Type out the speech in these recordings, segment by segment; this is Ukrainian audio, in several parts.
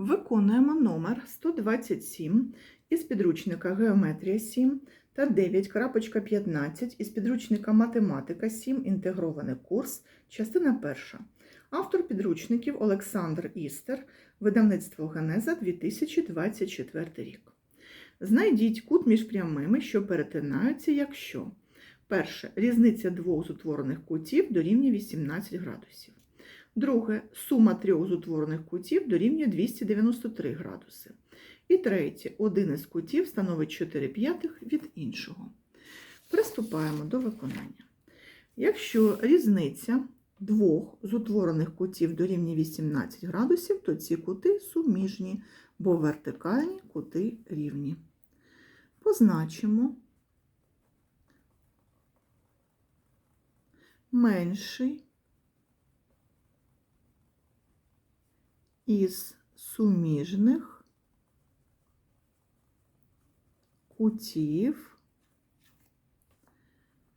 Виконуємо номер 127 із підручника Геометрія 7 та 9.15 із підручника Математика 7. Інтегрований курс, частина перша. Автор підручників Олександр Істер, видавництво Генеза 2024 рік. Знайдіть кут між прямими, що перетинаються, якщо перше різниця двох з утворених кутів дорівнює 18 градусів. Друге, сума трьох з утворених кутів дорівнює 293 градуси. І третє, один із кутів становить 4 п'ятих від іншого. Приступаємо до виконання. Якщо різниця двох з утворених кутів дорівнює 18 градусів, то ці кути суміжні, бо вертикальні кути рівні. Позначимо менший із суміжних кутів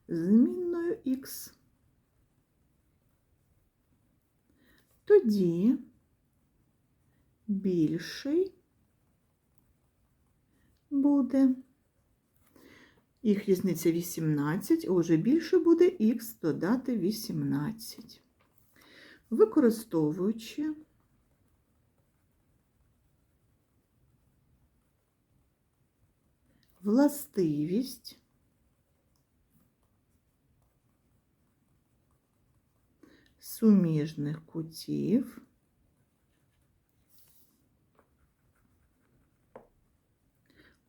змінною х. Тоді більший буде їх різниця 18, отже більше буде х додати 18. Використовуючи властивість суміжних кутів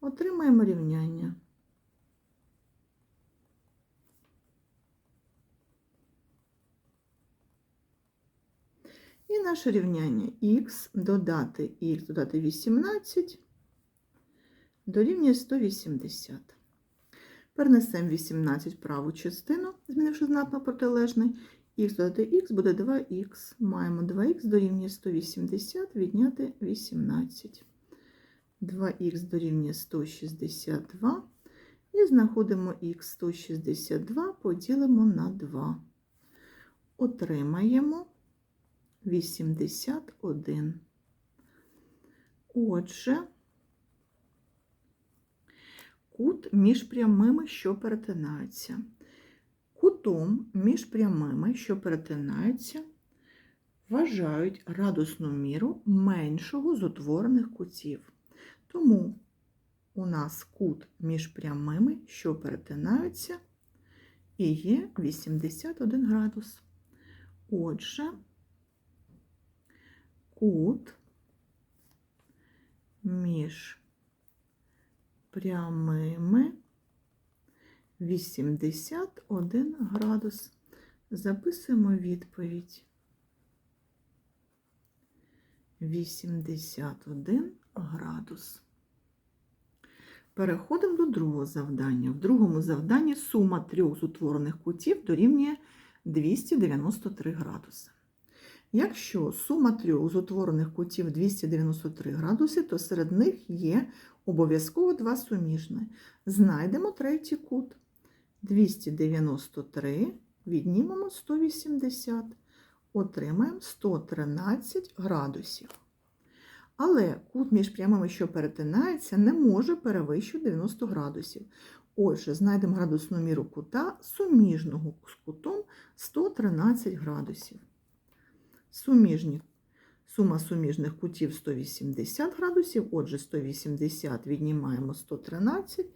отримаємо рівняння. І наше рівняння х додати х додати 18 дорівнює 180. Перенесемо 18 в праву частину, змінивши знак на протилежний. Х додати х буде 2х. Маємо 2х дорівнює 180, відняти 18. 2х дорівнює 162. І знаходимо х 162, поділимо на 2. Отримаємо 81. Отже, кут між прямими, що перетинаються. Кутом між прямими, що перетинаються, вважають градусну міру меншого з утворених кутів. Тому у нас кут між прямими, що перетинаються, і є 81 градус. Отже, кут між прямими 81 градус. Записуємо відповідь. 81 градус. Переходимо до другого завдання. В другому завданні сума трьох з утворених кутів дорівнює 293 градуси. Якщо сума трьох з утворених кутів 293 градуси, то серед них є обов'язково два суміжні. Знайдемо третій кут. 293 віднімемо 180, отримаємо 113 градусів. Але кут між прямими, що перетинається, не може перевищувати 90 градусів. Отже, знайдемо градусну міру кута суміжного з кутом 113 градусів. Суміжні. Сума суміжних кутів 180 градусів, отже, 180 віднімаємо 113,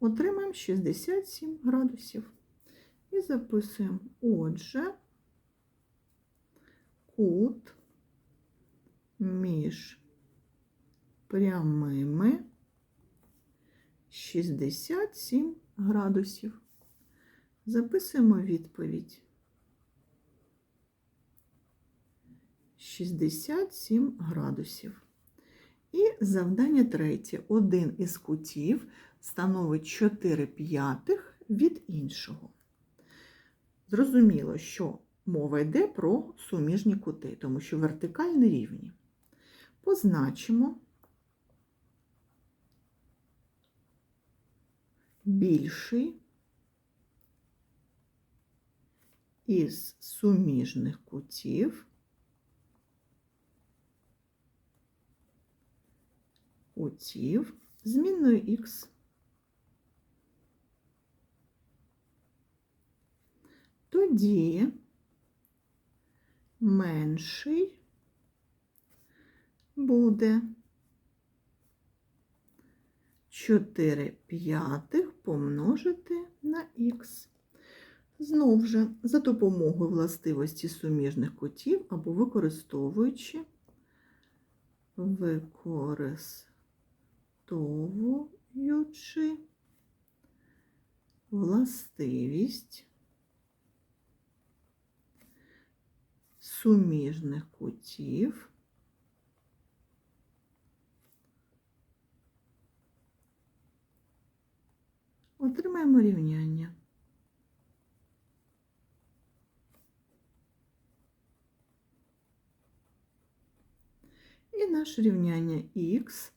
отримаємо 67 градусів. І записуємо, отже, кут між прямими 67 градусів. Записуємо відповідь. 67 градусів. І завдання третє. Один із кутів становить 4 п'ятих від іншого. Зрозуміло, що мова йде про суміжні кути, тому що вертикальні рівні. Позначимо більший із суміжних кутів кутів змінною х. Тоді менший буде 4 п'ятих помножити на х. Знову ж, за допомогою властивості суміжних кутів або використовуючи використовуючи властивість суміжних кутів отримаємо рівняння. І наше рівняння х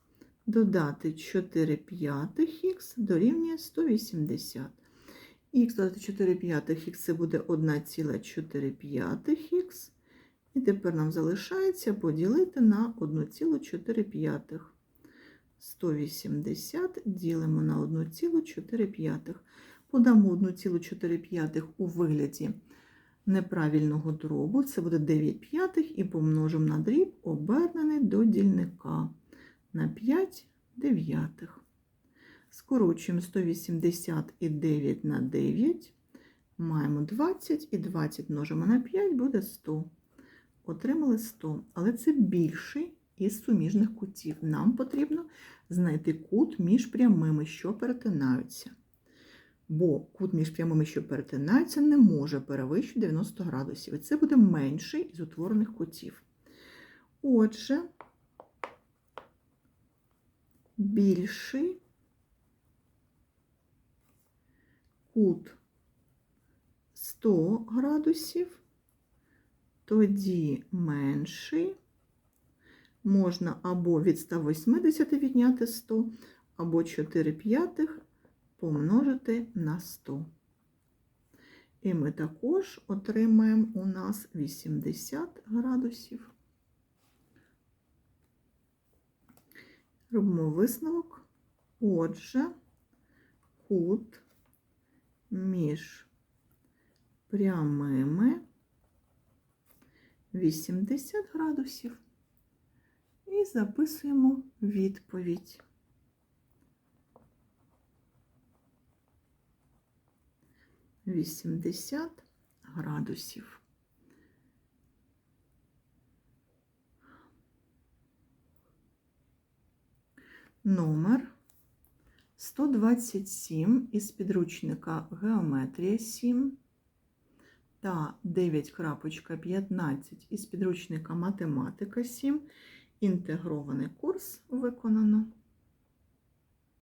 додати 4 п'ятих х дорівнює 180. Х додати 4 п'ятих х це буде 1,4 п'ятих х. І тепер нам залишається поділити на 1,4 п'ятих. 180 ділимо на 1,4 п'ятих. Подамо 1,4 п'ятих у вигляді неправильного дробу, це буде 9 п'ятих, і помножимо на дріб, обернений до дільника на 5 дев'ятих. Скорочуємо 180 і 9 на 9, маємо 20, і 20 множимо на 5, буде 100. Отримали 100, але це більший із суміжних кутів. Нам потрібно знайти кут між прямими, що перетинаються бо кут між прямими, що перетинаються, не може перевищити 90 градусів. І це буде менший із утворених кутів. Отже, більший кут 100 градусів, тоді менший можна або від 180 відняти 100, або 4 п'ятих помножити на 100. І ми також отримаємо у нас 80 градусів. Робимо висновок. Отже, кут між прямими 80 градусів. І записуємо відповідь. 80 градусів. Номер 127 із підручника Геометрія 7 та 9.15 із підручника Математика 7. Інтегрований курс виконано.